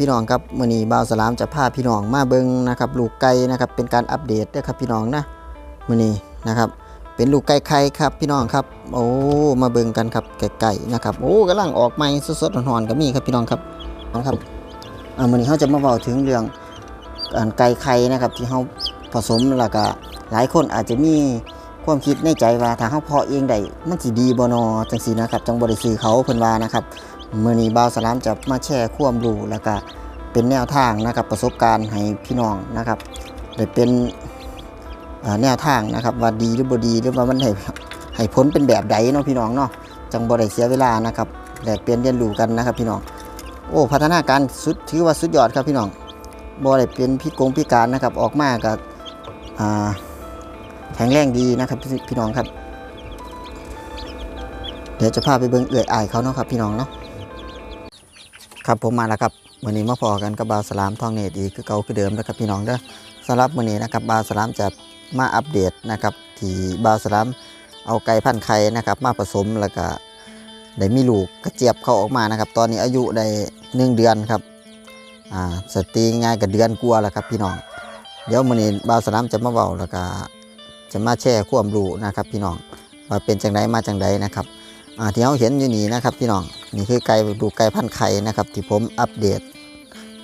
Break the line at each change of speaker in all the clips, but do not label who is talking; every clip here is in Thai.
พี่น้องครับมื้อนี้บ่าวสลามจะพาพี่น้องมาเบิงนะครับลูกไก่นะครับเป็นการอัปเดตเด้อครับพี่น้องนะมื้อนี้นะครับเป็นลูกไก่ไข่ครับพี่น้องครับโอ้มาเบิงกันครับไก่ๆนะครับโอ้กำลังออกใหม่สดๆร้อนๆก็มีครับพี่น้องครับน้องครับอ่ามื้อนี้เฮาจะมาเว้าถึงเรื่องการไก่ไข่นะครับที่เฮาผสมแล้วก็หลายคนอาจจะมีความคิดในใจว่าถ้าเฮาเพาะเองได้มันสิดีบ่นอจังซี่นะครับจังบ่ได้ซื้อเขาเพิ่นว่านะครับ มื่อนี้บาวสลามจะมาแชร์ความรู้แล้วก็เป็นแนวทางนะครับประสบการณ์ให้พี่น้องนะครับได้เป็นแนวทางนะครับว่าดีหรือบ่ดีหรือว่ามันให้ให้ผลเป็นแบบใดเนาะพี่น้องเนาะจังบ่ได้เสียเวลานะครับแลกเปลี่ยนเรียนรู้กันนะครับพี่น้องโอ้พัฒนาการสุดถือว่าสุดยอดครับพี่น้องบ่ได้เป็นพิกงพิการนะครับออกมาก็อ่าแข็งแรงดีนะครับพี่พี่น้องครับ เดี๋ยวจะพาไปเบิ่งเอื่อยอายเขาเนาะครับพี่น้องเนาะ ครับผมมาแล้วครับวันนี้มาพอกันกับบาสลามทองเนตอีกคือเก่าคือเดิมนะครับพี่น้องเด้อสำหรับวันนี้นะครับบาสลามจะมาอัปเดตนะครับที่บาสลามเอาไก่พันธุ์ไข่นะครับ มาผสมแล้วก็ได้มีลูกกระเจี๊ยบเข้าออกมานะครับ ตอนนี้อายุได้หนึ่งเดือนครับอ่าสตรีง่ายกับเดือนกลัวแล้วครับพี่น้อง เดี๋ยววันนี้บาสลามจะมาเบาแล้วก็จะมาแชร์ความรู้นะครับ พี่น้องว่าเป็นจังไดมาจังไดนะครับ ที่เราเห็นอยู่นี่นะครับพี่น้องนี่คือไก่ดูไก่พันไข่นะครับ ที่ผมอัปเดต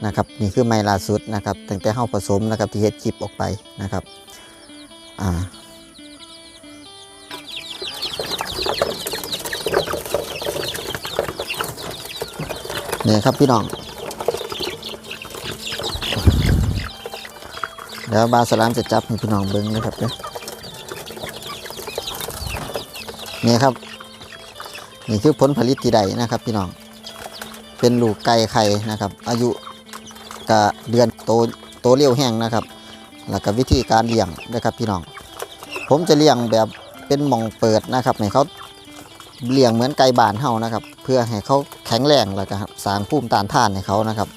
นะครับนี่คือไม้ล่าสุดนะครับตั้งแต่เฮาผสมนะครับที่เฮ็ดคลิปออกไปนะครับอ่านี่ครับพี่น้องเดี๋ยวบาสลามจะจับให้พี่น้องเบิ้งนะครับเนี่ครับ นี่คือผลผลิตที่ใดนะครับ พี่น้อง เป็นลูกไก่ไข่นะครับ อายุกะเดือนโตโตเร็วแห้งนะครับ แล้วก็วิธีการเลี้ยงนะครับพี่น้อง ผมจะเลี้ยงแบบเป็นหม่องเปิดนะครับให้เขาเลี้ยงเหมือนไก่บ้านเฮานะครับ เพื่อให้เขาแข็งแรงแล้วก็สร้างภูมิต้านทานให้เขานะครับ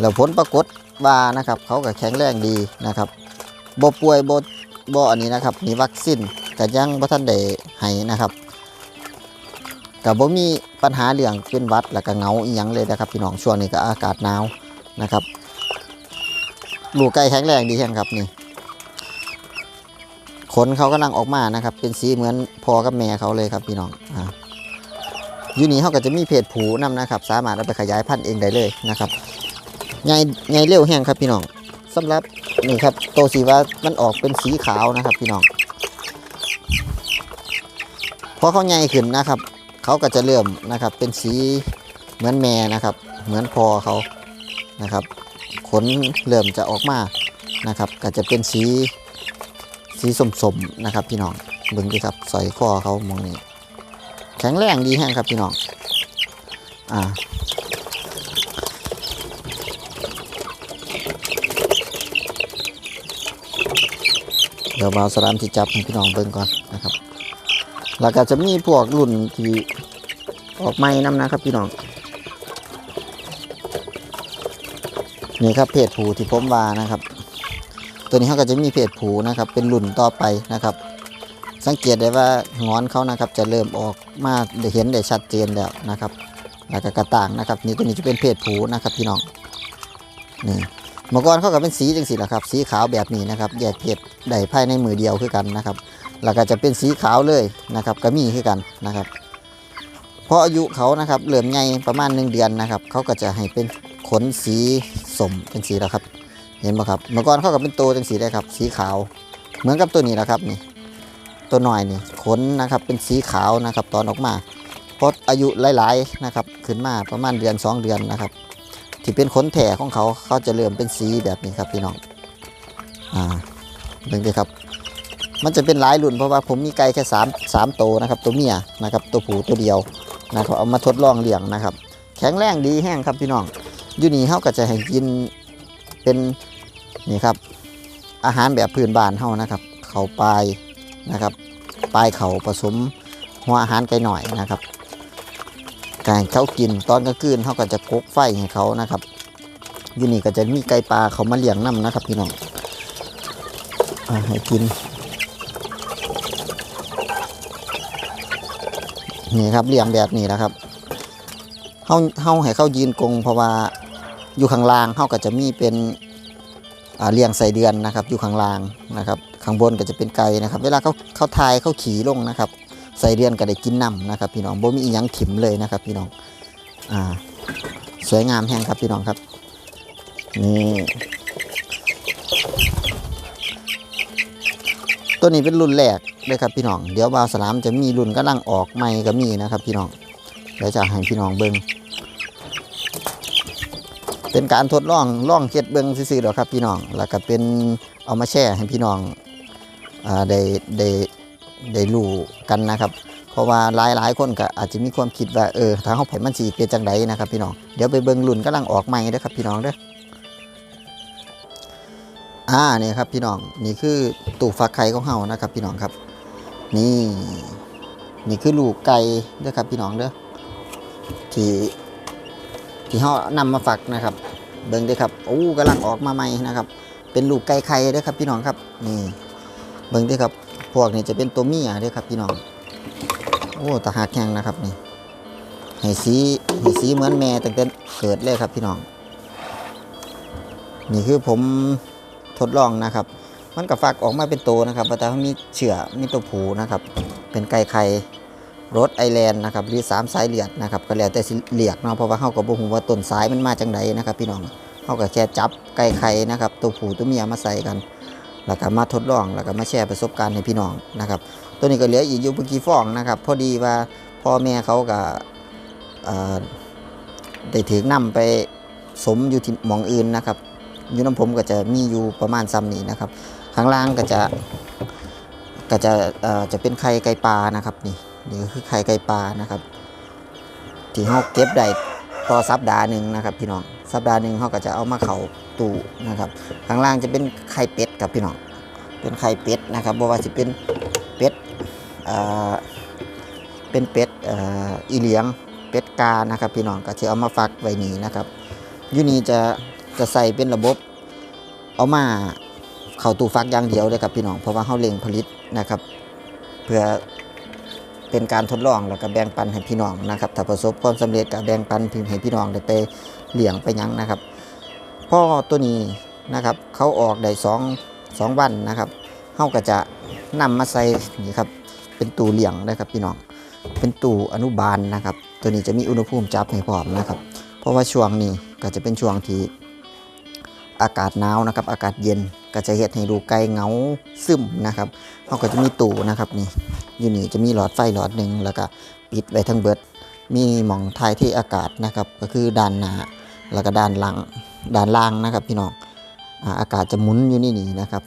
แล้วผลปรากฏว่านะครับเขาก็แข็งแรงดีนะครับบ่ป่วยบ่บ่อันนี้นะครับมีวัคซีนก็ยังบ่ทันได้ให้นะครับ กับบ่มีปัญหาเรื่องเป็นวัดแล้วก็เงาอีหยังเลยนะครับพี่น้องช่วงนี้ก็อากาศหนาวนะครับลูกไก่แข็งแรงดีแห้งครับนี่ขนเขากำลังออกมานะครับ เป็นสีเหมือนพ่อกับแม่เขาเลยครับพี่น้องอ่าอยู่นี่เขาก็จะมีเพจผูนำนะครับ สามารถเอาไปขยายพันธุ์เองได้เลยนะครับไงไงเร็วแห้งครับพี่น้องสำหรับนี่ครับโตวสีว่ามันออกเป็นสีขาวนะครับพี่น้องพอเขาใหญ่ขึ้นนะครับ เขาก็จะเริ่มนะครับเป็นสีเหมือนแม่นะครับ เหมือนพอเขานะครับ ขนเริ่มจะออกมานะครับ ก็จะเป็นสีสีสมๆนะครับ พี่น้องเบิ่งดิครับสอยคอเขามองนี่แข็งแรงดีแห้งครับพี่น้องอ่าเดี๋ยวบาสลามที่จับให้พี่น้องเบิ่งก่อนนะครับ แล้วก็จะมีพวกรุ่นที่ ออกใหม่นํนะครับพี่น้องนี่ครับเพจผูที่ผมวานะครับ ตัวนี้เขาก็จะมีเพจผูนะครับ เป็นรุ่นต่อไปนะครับ สังเกตได้ว่างอนเขานะครับ จะเริ่มออกมาได้เห็นได้ชัดเจนแล้วนะครับแล้วก็กระต่างนะครับ นี่ตัวนี้จะเป็นเพจผูนะครับพี่น้องนี่เมื่อก่อนเขาก็เป็นสีจังสีแหละครับ สีขาวแบบนี้นะครับแยกเพจได้ภายในมือเดียวคือกันนะครับ แล้วก็จะเป็นสีขาวเลยนะครับก็มีคือกันนะครับ เพราะอายุเขานะครับเหลื่อมใหญ่ประมาณหนึ่งเดือนนะครับ เขาก็จะให้เป็นขนสีสมเป็นสีแล้วครับ เห็นไหมครับ เมื่อก่อนเขาก็เป็นตัวจังสีได้ครับ สีขาว เหมือนกับตัวนี้แหละครับนี่ตัวหน่อยนี่ขนนะครับเป็นสีขาวนะครับตอนออกมาเพราะอายุหลายๆนะครับขึ้นมาประมาณเดือนสองเดือนนะครับที่เป็นขนแถของเขาเขาจะเริ่มเป็นสีแบบนี้ครับพี่น้องอ่าเบิ่งดีครับ มันจะเป็นหลายรุ่นเพราะว่าผมมีไก่แค่3 3ตัวนะครับ ตัวเมียนะครับ ตัวผู้ตัวเดียว นะครับเอามาทดลองเลี้ยงนะครับ แข็งแรงดีแห้งครับพี่น้องอยู่นี่เขาก็จะให้กินเป็นนี่ครับ อาหารแบบพื้นบ้านเฮานะครับ เขาปลายนะครับปลายเขาผสมหัวอาหารไก่หน่อยนะครับการเขากินตอนกลางคืนเขาก็จะกกไฟให้เขานะครับอยู่นี่ก็จะมีไก่ปลาเขามาเลี้ยงน้ำนะครับ พี่น้องอให้กิน นี่ครับเลี้ยงแบบนี้นะครับเฮาเฮาให้เขายืนกรงเพราะว่าอยู่ข้างล่างเขาก็จะมีเป็นเลี้ยงใส่เดือนนะครับ อยู่ข้างล่างนะครับข้างบนก็จะเป็นไก่นะครับ เวลาเขาเขาทายเขาขี่ลงนะครับ ใส่เดือนก็ได้กินน้ำนะครับ พี่น้องบ่มีอีหยังถิ่มเลยนะครับ พี่น้องอ่าสวยงามแห้งครับพี่น้องครับนี่ ตัวนี้เป็นรุ่นแรกเลยครับพี่น้อง เดี๋ยวบาวสลามจะมีรุ่นกำลังออกใหม่ก็มีนะครับ พี่น้อง เดี๋ยวจะให้พี่น้องเบิ่งเป็นการทดลองล่องเฮ็ดเบิ่งซื่อๆดอครับพี่น้อง แล้วก็เป็นเอามาแชร์ให้พี่น้องอ่าได้ได้ได้รู้กันนะครับ เพราะว่าหลายหลายคนก็อาจจะมีความคิดว่าเออถ้าเฮาไปมันสิเป็นจังไดนะครับพี่น้อง เดี๋ยวไปเบิ่งรุ่นกำลังออกใหม่เด้อครับพี่น้องเด้อ อ่านี่ครับพี่น้องนี่คือตู้ฟักไข่ของเฮานะครับ พี่น้องครับ นี่ นี่คือลูกไก่เด้อครับพี่น้องเด้อที่ที่เขานำมาฝักนะครับ เบิ่งเด้อครับโอ้กำลังออกมาใหม่นะครับ เป็นลูกไก่ไข่เด้อครับ พี่น้องครับ นี่ เบิ่งเด้อครับ พวกนี้จะเป็นตัวเมียเด้อครับ พี่น้อง โอ้ตาหักแข็งนะครับนี่ให้สีให้สีเหมือนแม่ตั้งแต่เกิดเลยครับพี่น้อง นี่คือผม ทดลองนะครับ มันก็ฟักออกมาเป็นตัวนะครับแต่ว่ามีเชื้อมีตัวผูนะครับ เป็นไก่ไข่รถไอแลนด์นะครับหรือสามสายเลือดนะครับก็แล้วแต่สิเรียกเนาะเพราะว่าเฮาก็บ่ฮู้ว่าต้นสายมันมาจังไดนะครับพี่น้องเฮาก็แค่จับไก่ไข่นะครับตัวผูตัวเมียมาใส่กันแล้วก็มาทดลองแล้วก็มาแชร์ประสบการณ์ให้พี่น้องนะครับ ตัวนี้ก็เหลืออีกอยู่เมื่อกี้ฟองนะครับพอดีว่าพ่อแม่เขาก็ได้ถือนำไปสมอยู่ที่หมองอื่นนะครับ อยู่น้ำผมก็จะมีอยู่ประมาณซ้ำนี้นะครับ ข้างล่างก็จะก็จะเอ่อจะเป็นไข่ไก่ปลานะครับนี่นี่คือไข่ไก่ปลานะครับ ที่เขาเก็บได้ต่อสัปดาห์หนึ่งนะครับ พี่น้องสัปดาห์หนึ่งเขาก็จะเอามาเข่าตู้นะครับ ข้างล่างจะเป็นไข่เป็ดครับพี่น้องเป็นไข่เป็ดนะครับบ่ว่าจะเป็นเป็ดเอ่อเป็นเป็ดเอ่ออีเลียงเป็ดกานะครับ พี่น้องก็จะเอามาฟักไว้นี่นะครับยูนี่จะ จะใส่เป็นระบบ เอามาเข่าตู้ฟักอย่างเดียวเลยครับพี่น้อง เพราะว่าเขาเล็งผลิตนะครับ เพื่อเป็นการทดลองแล้วก็แบ่งปันให้พี่น้องนะครับถ้าประสบความสำเร็จก็แบ่งปันพิมให้พี่น้องได้ไปเลี้ยงไปยังนะครับพ่อตัวนี้นะครับเขาออกได้สองสองวันนะครับเฮาก็จะนำมาใส่นี่ครับเป็นตู้เลี้ยงนะครับพี่น้องเป็นตู้อนุบาลนะครับ ตัวนี้จะมีอุณหภูมิจับให้พร้อมนะครับ เพราะว่าช่วงนี้ก็จะเป็นช่วงที่ อากาศหนาวนะครับ อากาศเย็นก็จะเฮ็ดให้ดูไก่เงาซึมนะครับเขาก็จะมีตู้นะครับนี่อยู่นี่จะมีหลอดไฟหลอดหนึ่งแล้วก็ปิดไว้ทั้งเบิด มีหม่องทายที่อากาศนะครับ ก็คือด้านหน้าแล้วก็ด้านหลังด้านล่างนะครับ พี่น้องอากาศจะหมุนอยู่นี่นี่นะครับ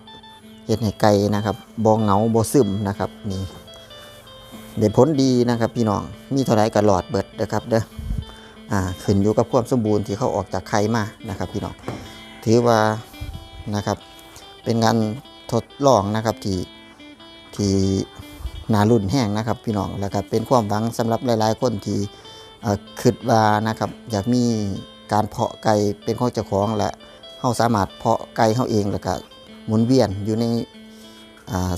เฮ็ดให้ไก่นะครับบ่เงาบ่ซึมนะครับนี่ได้ผลดีนะครับพี่น้องมีเท่าไรก็หลอดเบิดนะครับเด้ออ่าขึ้นอยู่กับความสมบูรณ์ที่เขาออกจากไข่มานะครับ พี่น้อง ถือว่านะครับ เป็นการทดลองนะครับที่ที่นารุ่นแห้งนะครับ พี่น้องแล้วก็เป็นความหวังสำหรับหลาย ๆ คนที่คิดว่านะครับอยากมีการเพาะไก่เป็นของเจ้าของและเฮาสามารถเพาะไก่เฮาเองแล้วก็หมุนเวียนอยู่ใน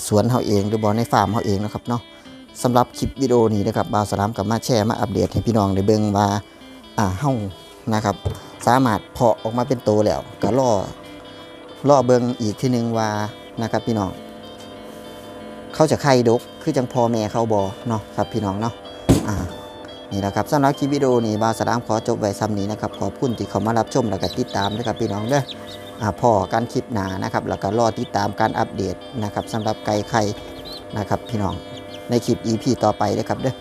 สวนเฮาเอง หรือบ่ในฟาร์มเฮาเองนะครับเนาะสำหรับคลิปวิดีโอนี้นะครับบ่าวสลามกับมาแชร์มาอัปเดตให้พี่น้องได้เบิ่งว่าอ่าเฮา นะครับ สามารถเพาะออกมาเป็นโตแล้วก็รอรอเบิงอีกทีหนึ่งว่านะครับพี่น้องเขาจะไข่ดกคือจังพ่อแม่เขาบอเนาะครับพี่น้องเนาะอ่านี่แหละครับสำหรับคลิปวิดีโอนี้บาสลามขอจบไว้ซ้ำนี้นะครับขอบคุณที่เขามารับชมแล้วก็ติดตามนะครับพี่น้องเด้ออ่าพอการคลิปหนานะครับแล้วก็รอติดตามการอัปเดตนะครับสำหรับไก่ไข่นะครับพี่น้องในคลิป EP ต่อไปนะครับเด้อ